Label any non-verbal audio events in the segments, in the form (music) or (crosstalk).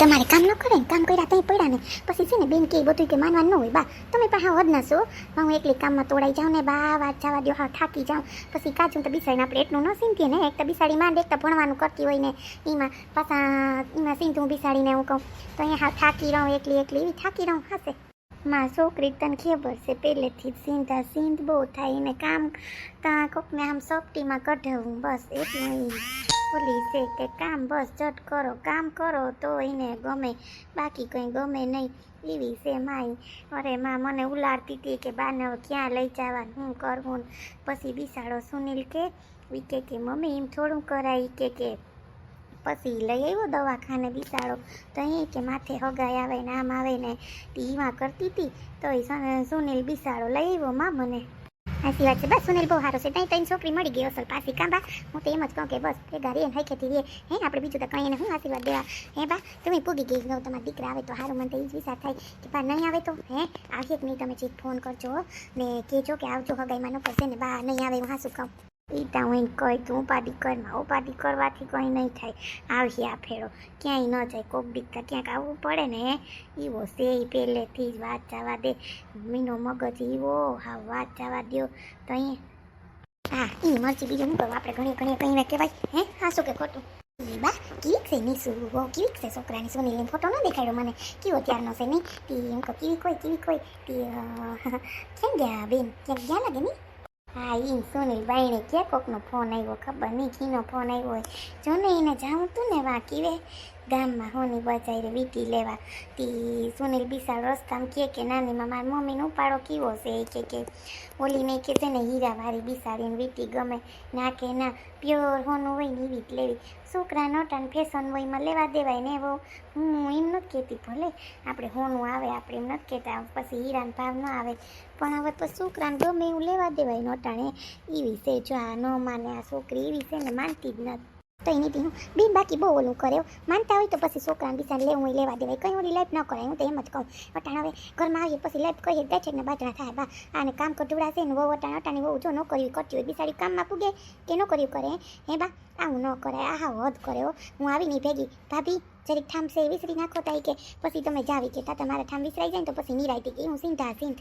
તમારે કામ ન કરે ને, કામ કર્યા ત્યાં પડ્યા ને પછી છે ને, બેન કે બધું કે માનવાનું ન હોય. બા, તમે પણ વધ ના છો. પણ હું એકલી કામમાં તોડાઈ જાઉં ને, બા, વાત જવા દો હા થાકી જાઉં. પછી કાચું તો બિસાડીને આપણે એટલું ન સીંધીએ ને, એક તો બિસાડી માંડ, એક તો ભણવાનું કરતી હોય ને. એમાં પાછા એમાં સીંધું બિસાડીને હું કહું. તો અહીંયા હા થાકી રહું, એકલી એકલી, એવી થાકી રહું હશે માં છોકરી તને ખબર છે, પહેલેથી જ સીંધા સીંધ બહુ થાય એને કામ ત્યાં કોકને આમ સોફટીમાં કઢાવું, બસ એટલું ઈ છે કે કામ બસ જટ કરો, કામ કરો તો એને ગમે, બાકી કંઈ ગમે નહીં. એવી છે માઈ. અરે માં, મને ઉલાડતી હતી કે બાને ક્યાં લઈ જવાનું શું કરવું? પછી બિસાડો સુનિલ કે, ઈ કે મમ્મી, એમ થોડું કરાય. કે કે, પછી લઈ આવ્યો દવાખાને બિસાડો તો અહીં કે માથે હગાઈ આવે ને આમ આવે ને એમાં કરતી હતી. તો એ સન- સુનિલ બિસાડો લઈ આવ્યો માં મને. સાચી વાત છે. બસ, સુનિલ બહુ સારો છે. ત્યાં ત્રણ છોકરી મળી ગઈ અસલ પાછી. કાં હું તો એમ જ કહું કે બસ એ હાઈ ખેતી રે હે, આપણે બીજું તો કંઈ એને હું આશીર્વાદ દેવા. હે બા તમે પૂગી ગઈ ગયો તમારા દીકરા આવે તો સારું મને તો એ જ વિચાર થાય કે બા, નહીં આવે તો? હે આવીએ કે નહીં તમે ચીક ફોન કરજો. ને કહેજો કે આવજો, હગાઈમાં ન કરશે ને. બા, નહીં આવે, હું હાસું કહું. એ હું એને તું ઉપાધિ કરમાં ઉપાધિ કરવાથી કંઈ નહીં થાય. આવશે આ ફેરો. ક્યાંય ન જાય, કોક દીકતા ક્યાંક આવવું પડે ને એવો ઈ પહેલેથી જ વાત જવા દે. મીનો મગજ એવો હા વાત જવા દો તો અહીંયા. હા એ મરચી બીજું શું આપણે ઘણી ઘણી કહીને કહેવાય, હે? હા, શું કે ખોટું? બા કેવીક છે નીસુ બહુ કેવીક છે છોકરાની સોનીલી ફોટો ન દેખાડ્યો મને? કેવો ત્યારનો છે નહીં તે એમ કહો, કેવી કોઈ કેવી કોઈ? તી (laughs) ક્યાં ગયા બેન? ક્યાંક ગયા લાગે નહીં હા એ સુનિલ બાઈને ક્યાં કોકનો ફોન આવ્યો, ખબર નહીં, કીનો ફોન આવ્યો હોય. જો ને એને જાઉં તું ને વાંકી કીવે ગામમાં હોની બજાઈ રે વીટી લેવા તી સુનિલ બિસાલ રસ્તામાં કે કે નાની માં મારી મમ્મીનો ઉપાડો કેવો છે એ કે કે ઓલીને કે છે ને હીરાવાળી બિસાડીને વીટી ગમે ના કે ના પ્યોર હોનું હોય ને એવી જ લેવી છોકરા નટાને ફેશન હોયમાં લેવા દેવાય ને એવો હું એમ નથી કહેતી ભલે આપણે હોનું આવે આપણે એમ નથી કહેતા પછી હીરાનો ભાવ ન આવે પણ હવે તો છોકરાને ગમે એવું લેવા દેવાય નટાણે એવી છે જો આ ન માને આ છોકરી એવી છે ને માનતી જ નથી તો એની હું બેન બાકી બહુ ઓલું કરે માનતા હોય તો પછી છોકરાને બિચારા લેવું હોય, લેવા દેવાય. કંઈ ઓલી લાઈફ ન કરાય, હું તો એમ જ કહું. અટાણ હવે ઘરમાં આવીએ પછી લાઈફ કહીએ, બેઠે ને બાજરા થાય. બા, આને કામ કઢુડાશે ને વહુ અટાણ અટાણી વહુ જો નોકરી કરતી હોય બિચારી કામમાં પૂગે કે નોકરીઓ કરે, હે? બા, આવું ન કરે આ હદ કરે હો. આવીને ભેગી. ભાભી, જરીક ઠામ છે વિસરી નાખો તાઈ કે, પછી તમે જાવી કે તા તમારા ઠામ વિસરાઈ જાય ને તો પછી નિરાયતી કે હું સિંધા, સિંધ.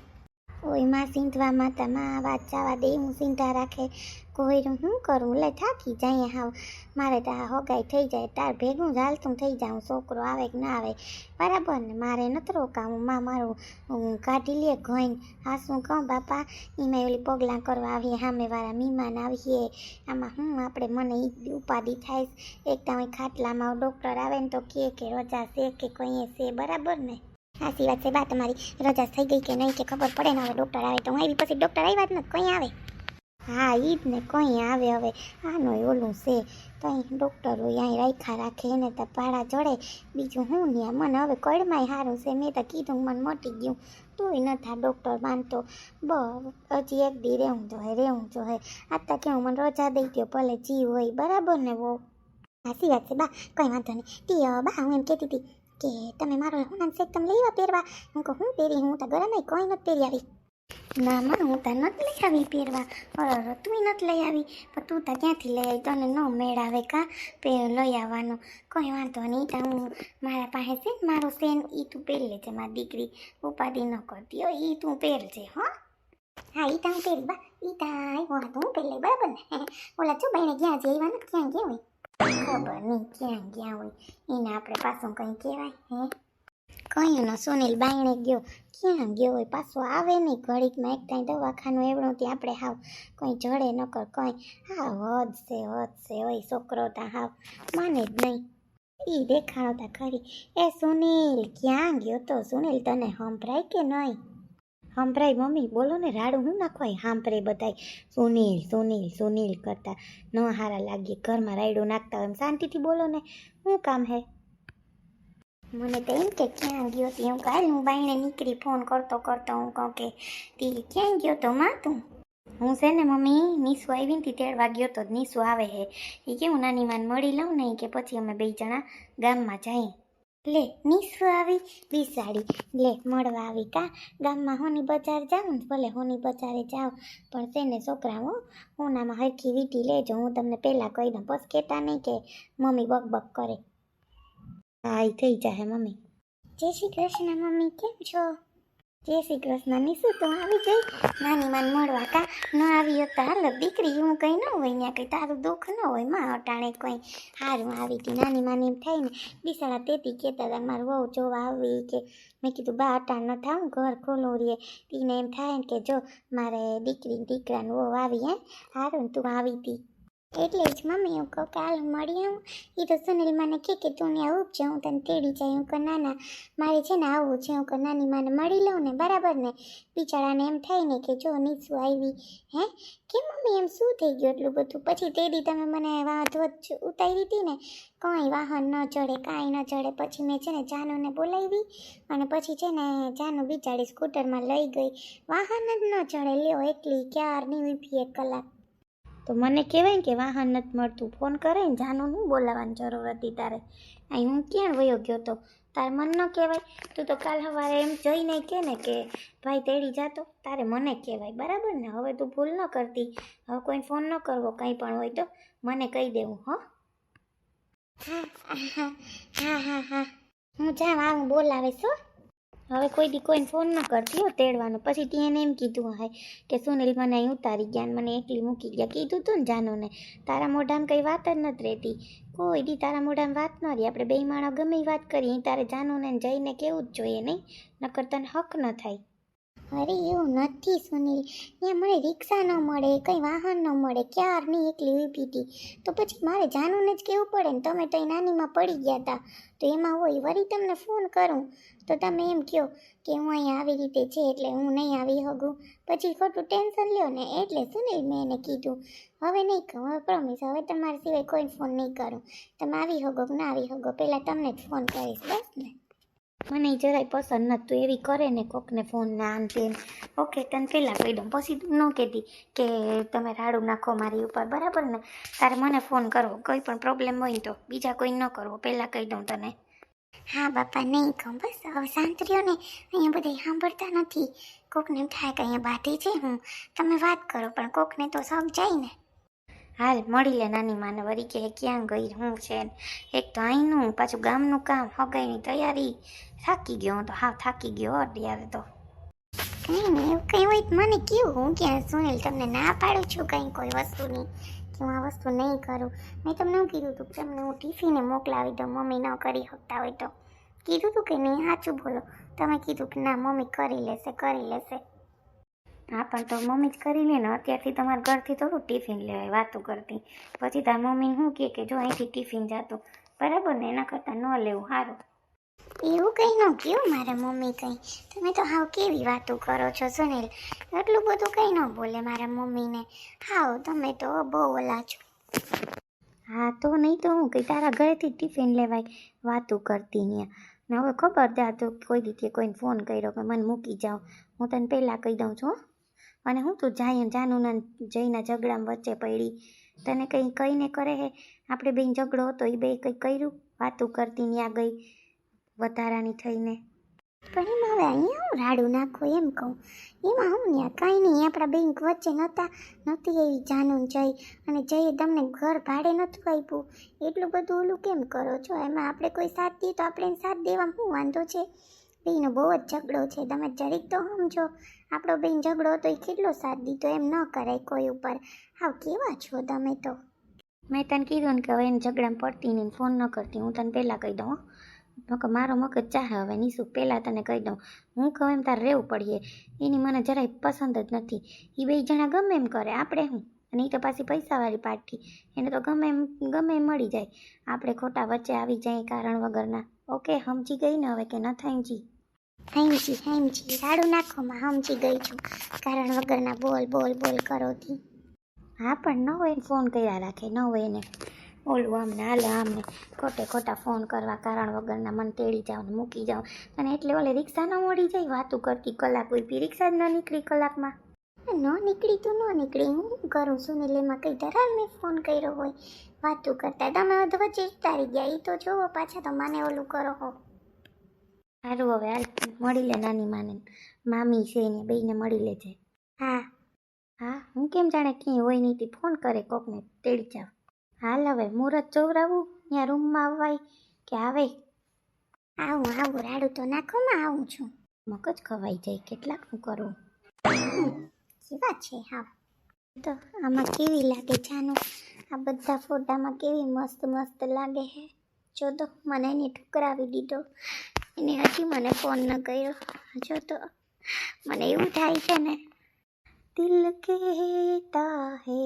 ઓયમાં સીંધવા માતા વાત જવા દે, હું સીંધા રાખે. કોઈ હું કરું? લે, થાકી જાય હાવ. મારે તો આ હોગાઈ થઈ જાય, તાર ભેગું હાલતું થઈ જાઉં, છોકરો આવે કે ના આવે. બરાબર ને, મારે નથી રોકાવું, માં મારું. કાઢી લે ઘોઈને. હા, શું કહું બાપા? એમાં ઓલી પગલાં કરવા આવીએ સામેવાળા મહેમાન આવીએ આમાં હું, આપણે મને ઈ ઉપાધિ થાય એક તો ખાટલામાં ડૉક્ટર આવે ને તો કે કે રજા છે કે કંઈ છે, બરાબર ને? સાચી વાત છે, બા, તમારી રજા થઈ ગઈ કે નહીં કે ખબર પડે ને હવે ડૉક્ટર આવે તો હું આવી પછી ડૉક્ટર આવ્યા જ નથી, કંઈ આવે? હા, ઈ જ ને, કંઈ આવે હવે. આનો ઓલું છે તો ડૉક્ટરો અહીં રાખ્યા રાખે, એને તો પાડા જડે. બીજું હું ને, મને હવે કડમાંય સારું છે, મેં તો કીધું મને મટી ગયું. તોય નથી આ ડૉક્ટર માનતો બ હજી એક દી રહેવું જોઈએ રહેવું હે આત્તા કેવું, મને રજા દઈ દો ભલે જીવ હોય, બરાબર ને બહુ સાચી વાત છે, બા, કંઈ વાંધો નહીં. તી બા, હું એમ કહેતી હતી કે તમે મારો હું સેટ તમે લઈ આવ્યા પહેરવા? હું કહું, હું પહેરી, હું તો ગરમ કોઈ નથી પહેરી આવી. ના માં હું તો નથી લઈ આવી પહેરવા. અરે તું નથી લઈ આવી. પણ તું તો ક્યાંથી લઈ આવી? તને ન મેળ આવે કા લઈ આવવાનો. કોઈ વાંધો નહીં, તો હું મારા પાસે છે ને મારો સેન એ તું પહેરી લેજે, મારી દીકરી. ઉપાધિ ન કરતી હોય એ તું પહેરજે, હો. હા એ તો હું પહેરી, બા. એ તો આવ્યો હું પહેરી લઈ, બરાબર ને? (laughs) ઓલા છો બહેને ક્યાં એવા નથી ક્યાં ગયા હોય. ખબર નહીં, ક્યાં ગયા હોય? એને આપણે પાછું કંઈ કહેવાય, હે? કયું ન સુનિલ બાયણે ગયો, ક્યાં ગયો હોય? પાછો આવે નહીં, ઘડીકમાં એક ત્યાં દવાખાનું એવડું ત્યાં આપણે હાવ, કોઈ જડે ન કર કંઈ હા હદ છે હદ છે હોય છોકરો તા હાવ, માને જ નહીં. એ દેખાણો ખરી. એ સુનિલ, ક્યાં ગયો તો? સુનિલ તને સંભળાય કે નહીં? સંભળાય મમ્મી, બોલો ને, રાડું હું નાખવાય? સાંભળે બધાય. સુનિલ સુનિલ સુનિલ કરતા ન હારા લાગીએ ઘરમાં રાયડું નાખતા હોય એમ શાંતિથી બોલો ને. શું કામ હે? મને તો એમ કે, ક્યાં ગયો તી? એમ કાલ હું બાઈને નીકળી ફોન કરતો કરતો હું કહું કે, તી, ક્યાં ગયો તો માં તું? હું છે ને મમ્મી, નીસુ આવી ને તી તેડવા ગયો તો નીસુ આવે હે. એ કેવું નાની માન મળી લઉં ને કે પછી અમે બે જણા ગામમાં જઈએ. લે, નીસુ આવી બિસાડી લે, મળવા આવી કા? ગામમાં હોની બજાર જાઉં ને ભલે હોની બજારે જાઉં, પણ તેને છોકરાઓ હોનામાં હરખી વીટી લેજો. હું તમને પહેલાં કહી દઉં, બસ કહેતા નહીં કે મમ્મી બક બક કરે. હા થઈ જાય મમ્મી. જય શ્રી કૃષ્ણ મમ્મી, કેમ છો? જય શ્રી કૃષ્ણ. નિશુ તો આવી ગઈ? નાની માન મળવા કા? ન આવી હતા હાલો દીકરી, હું કંઈ ન હોય ત્યાં કંઈ, તારું દુઃખ ન હોય, માં અટાણે કંઈ. હારું આવી હતી નાની માન એમ થાય ને, બિસાડા તેથી કહેતા હતા, મારું વહુ જોવા આવી કે. મેં કીધું, બા, અટાણ ન થાવ ઘર ખોલું રીએ તીને એમ થાય ને કે જો મારે દીકરી દીકરાનું વહુ આવી, હે? હારું ને તું આવી હતી એટલે જ મમ્મી હું કહું કે, હાલ મળી આવું. એ તો સુનિલ મને કહે કે, તું ને આવું છે હું તને તેડી જાય. હું કહું નાના મારે છે ને આવવું છે. હું કહું, નાની માને મળી લઉં ને, બરાબર ને? બિચારાને એમ થાય ને કે, જો નીસું આવી, હે? કે મમ્મી એમ શું થઈ ગયું એટલું બધું? પછી તે દી તમે મને ધોધ ઉતારી હતી ને, કંઈ વાહન ન ચડે, કાંઈ ન ચડે. પછી મેં છે ને જાનુને બોલાવી અને પછી છે ને જાનુ બિચારી સ્કૂટરમાં લઈ ગઈ. વાહન જ ન ચડે, લ્યો, એકલી ક્યારની ઊભી એક કલાક. તો મને કહેવાય ને કે વાહન નથી મળતું. ફોન કરે ને જાનું હું બોલાવવાની જરૂર હતી તારે? અહીં હું ક્યાં વયો ગયો તો? તારે મન ન કહેવાય? તું તો કાલ સવારે એમ જઈને કે ને કે ભાઈ તેડી જાતો તારે મને કહેવાય. બરાબર ને? હવે તું ભૂલ ન કરતી. હવે કોઈ ફોન ન કરવો કંઈ પણ હોય તો મને કહી દેવું હો. હા હા હા હા હા હું. જાઉં આવું બોલાવે છો હવે કોઈ દી કોઈને ફોન ન કરતી હો તેડવાનો. પછી ત્યાં એને એમ કીધું હોય કે સુનિલ મને અહીં ઉતારી ગયા મને એકલી મૂકી ગયા. કીધું તું ને જાનુને. તારા મોઢામાં કંઈ વાત જ નથી રહેતી. કોઈ દી તારા મોઢામાં વાત ન રહી. આપણે બે માણસ ગમે વાત કરીએ. તારે જાનુને જઈને કેવું જ જોઈએ નહીં. નકર તને હક ન થાય. અરે એવું નથી સુનિલ. ત્યાં મને રિક્ષા ન મળે, કંઈ વાહન ન મળે, ક્યારની એકલી ઊભી હતી? તો પછી મારે જાનુને જ કહેવું પડે ને તમે તો એ નાનીમાં પડી ગયા હતા તો એમાં હોય વળી તમને ફોન કરું. તો તમે એમ કહો કે હું અહીંયા આવી રીતે છે એટલે હું નહીં આવી શકું. પછી ખોટું ટેન્શન લ્યો ને એટલે સુનિલ મેં એને કીધું. હવે નહીં કહું, હવે પ્રોમિસ હવે તમારા સિવાય કોઈ ફોન નહીં કરું. તમે આવી શકો કે ના આવી શકો, પહેલાં તમને જ ફોન કરીશ, બસ ને. મને જરાય પસંદ નહોતું એવી કરે ને કોકને ફોન ને આમ તેમ ઓકે તને પહેલાં કહી દઉં પછી ન કહેતી કે તમે રાડું નાખો મારી ઉપર બરાબર ને તારે મને ફોન કરવો કોઈ પણ પ્રોબ્લેમ હોય તો બીજા કોઈ ન કરવો પહેલાં કહી દઉં તને હા બાપા નહીં કહું બસ હવે શાંત રહ્યો ને અહીંયા બધા સાંભળતા નથી કોકને થાય કે અહીંયા બાધે છે હું તમે વાત કરો પણ કોકને તો શોખ જાય ને હાલ મળી લે નાની માને વળી કે ક્યાં ગઈ, હું છે. એક તો અહીંનું પાછું ગામનું કામ, હગાઈની તૈયારી. થાકી ગયો હું તો હાવ થાકી ગયો અત્યારે તો. કંઈ નહીં એવું કંઈ હોય મને કયું, હું ક્યાં સુનિલ તમને ના પાડું છું કંઈ કોઈ વસ્તુની, કે હું આ વસ્તુ નહીં કરું. મેં તમને એવું કીધું હતું તમને હું ટિફિને મોકલાવી દઉં, મમ્મી ન કરી શકતા હોય તો. કીધું હતું કે નહીં, સાચું બોલો. તમે કીધું કે ના, મમ્મી કરી લેશે કરી લેશે. હા પણ તો મમ્મી જ કરી લે ને. અત્યારથી તમારા ઘરથી થોડું ટિફિન લેવાય વાતો કરતી. પછી તાર મમ્મીને શું કહે કે જો અહીંથી ટિફિન જતું. બરાબર ને? એના કરતાં ન લેવું સારું એવું કંઈ ન કહ્યું મારા મમ્મી કંઈ. તમે તો હાવ કેવી વાતો કરો છો સુનિલ. એટલું બધું કંઈ ન બોલે મારા મમ્મીને. હાવ તમે તો બહુ ઓલા છો. હા તો નહીં તો હું કંઈ તારા ઘરેથી ટિફિન લેવાય વાતો કરતી ત્યાં ને હવે ખબરદાર તો કોઈ રીતે કોઈને ફોન કર્યો કે મને મૂકી જાઓ. હું તને પહેલાં કહી દઉં છું. અને હું તું જાય જાનું ને જઈને ઝઘડામાં વચ્ચે પડી. તને કંઈ કહીને કરે હે? આપણે બેન ઝઘડો હતો એ બે કંઈ કર્યું? વાતું કરતી ત્યાં ગઈ વધારાની થઈને. પણ એમાં હવે અહીંયા હું રાડું નાખું એમ કહું. એમાં હું ત્યાં કાંઈ નહીં. આપણા બેંક વચ્ચે નહોતા નહોતી એવી જાનું જઈ. અને જઈએ તમને ઘર ભાડે નહોતું આપ્યું. એટલું બધું ઓલું કેમ કરો છો? એમાં આપણે કોઈ સાથ દઈએ તો આપણે સાથ દેવામાં શું વાંધો છે? બેનો બહુ જ ઝઘડો છે. તમે જરીક તો સમજો, આપણો બેન ઝઘડો હતો એ કેટલો સાથ દીધો એમ ન કરાય કોઈ ઉપર. હાવ કેવા છો તમે તો? મેં તને કીધું ને કે હવે એને ઝઘડામાં પડતી નહીં ફોન ન કરતી. હું તને પહેલાં કહી દઉં. નકર મારો મગજ ચાહે હવે નીશું પહેલાં તને કહી દઉં. હું કહું એમ તારે રહેવું પડીએ. એની મને જરાય પસંદ જ નથી. એ બે જણા ગમે એમ કરે. આપણે હું અને એ તો પાછી પૈસાવાળી પાર્ટી. એને તો ગમે એમ ગમે એમ મળી જાય. આપણે ખોટા વચ્ચે આવી જાય કારણ વગરના. ઓકે, સમજી ગઈ ને હવે કે ન સમજી હેમજી હેમજી રાડું નાખોમાં સમજી ગઈ છું. કારણ વગરના બોલ બોલ બોલ કરોથી હા, પણ ન હોય ફોન કર્યા રાખે, ન હોય એને ઓલું આમને, હાલે આમને. ખોટે ખોટા ફોન કરવા, કારણ વગરના મન તેડી જાઓ ને મૂકી જાઓ અને એટલે ઓલે રિક્ષા ન મળી જાય, વાતું કરતી કલાક ઊભી રિક્ષા જ ન નીકળી કલાકમાં. ન નીકળી તો ન નીકળી. હું કરું સુનિલ એમાં કઈ ધરાર મેં ફોન કર્યો હોય. વાતું કરતા, તમે અધ વચ્ચે ઉતારી ગયા. એ તો જોવો પાછા તો મને ઓલું કરો હો. સારું હવે હાલ મળી લે નાની માને. મામી છે એને બેને મળી લેજે. હા. હા હું કેમ જાણે ક્યાંય હોય નહીં તી ફોન કરે કોકને તેડી જાવ. હાલ હવે મુહૂર્ત ચોવરાવું ત્યાં રૂમમાં આવવાય કે આવે? આવું આવું રાડું તો નાખોમાં આવું છું. મગજ ખવાઈ જાય કેટલાક હું કરું? કેવા છે હા તો આમાં કેવી લાગે જાનું? આ બધા ફોટામાં કેવી મસ્ત મસ્ત લાગે હે? જો તો મને એને ઠુકરાવી દીધો. એને હજી મને ફોન ન કર્યો જો તો મને એવું થાય છે ને દિલ કહેતા હે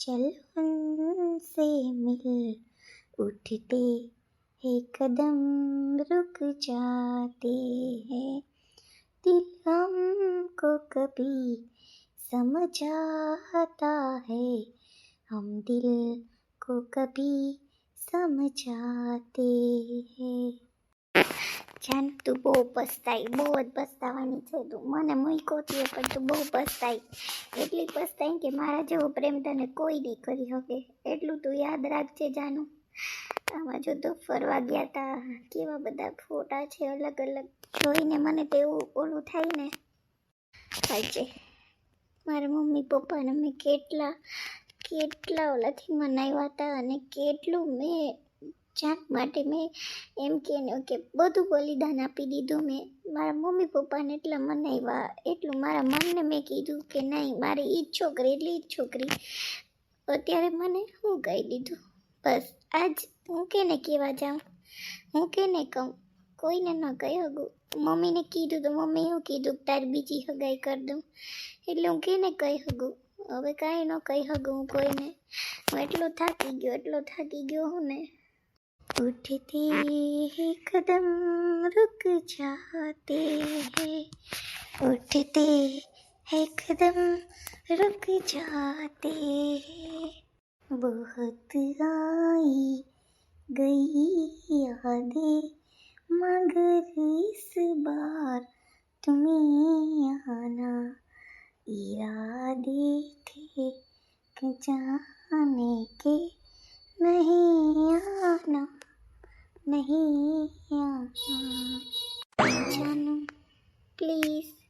ચલ ઉનસે મિલ ઉઠતે હે કદમ रुक जाते हैं दिल हमको कभी समझाता है हम दिल को कभी समझाते हैं જાન તું બહુ પસ્તાઈ, બહુ જ પસ્તાવાની છે તું. મને મૂકો છે, પણ તું બહુ પસ્તાઈ. એટલી પસ્તાઈ કે મારા જેવો પ્રેમ તને કોઈ નહીં કરી શકે. એટલું તું યાદ રાખજે જાનું. આમાં જો તો ફરવા ગયા તા. કેવા બધા ફોટા છે, અલગ અલગ. જોઈને મને તેવું ઓલું થાય ને. સાચે મારા મમ્મી પપ્પાને મેં કેટલા કેટલા ઓલાથી મનાવ્યા હતા અને કેટલું મેં જાત માટે મેં એમ કે ને કે બધું બલિદાન આપી દીધું. મેં મારા મમ્મી પપ્પાને એટલા મનાવ્યા, એટલું મારા મનને મેં કીધું કે નહીં, મારી ઈ જ છોકરી એટલી જ છોકરી. અત્યારે મને હું કહી દીધું? બસ, આજ હું કેને કહેવા જાઉં? હું કેને કહું? કોઈને ન કહી શકું. મમ્મીને કીધું તો મમ્મી એવું કીધું તારી બીજી હગાઈ કરી દઉં. એટલે હું કેને કહી શકું? હવે કાંઈ ન કહી શકું હું કોઈને. હું એટલો થાકી ગયો, એટલો થાકી ગયો હું ને. उठते ही, कदम रुक जाते हैं। उठते हैं, कदम रुक जाते हैं। बहुत आई गई यादें, मगर इस बार तुम्हें आना। इरादे थे जाने के, नहीं आना। નહીં જાનું પ્લીઝ